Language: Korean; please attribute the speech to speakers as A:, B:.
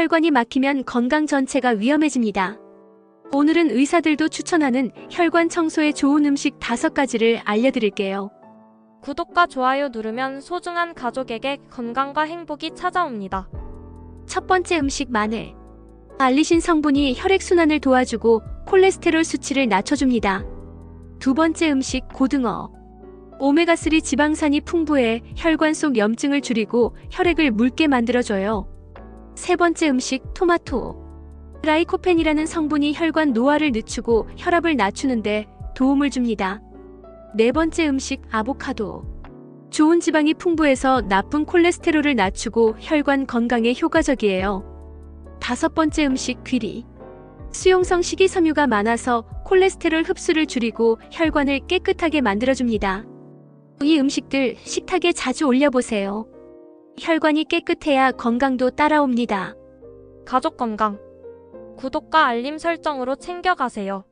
A: 혈관이 막히면 건강 전체가 위험해집니다. 오늘은 의사들도 추천하는 혈관 청소에 좋은 음식 다섯 가지를 알려드릴게요.
B: 구독과 좋아요 누르면 소중한 가족에게 건강과 행복이 찾아옵니다.
A: 첫 번째 음식 마늘. 알리신 성분이 혈액순환을 도와주고 콜레스테롤 수치를 낮춰줍니다. 두 번째 음식 고등어. 오메가3 지방산이 풍부해 혈관 속 염증을 줄이고 혈액을 묽게 만들어줘요. 세 번째 음식 토마토. 라이코펜이라는 성분이 혈관 노화를 늦추고 혈압을 낮추는데 도움을 줍니다. 네 번째 음식 아보카도. 좋은 지방이 풍부해서 나쁜 콜레스테롤을 낮추고 혈관 건강에 효과적이에요. 다섯 번째 음식 귀리. 수용성 식이섬유가 많아서 콜레스테롤 흡수를 줄이고 혈관을 깨끗하게 만들어줍니다. 이 음식들 식탁에 자주 올려보세요. 혈관이 깨끗해야 건강도 따라옵니다.
B: 가족 건강. 구독과 알림 설정으로 챙겨가세요.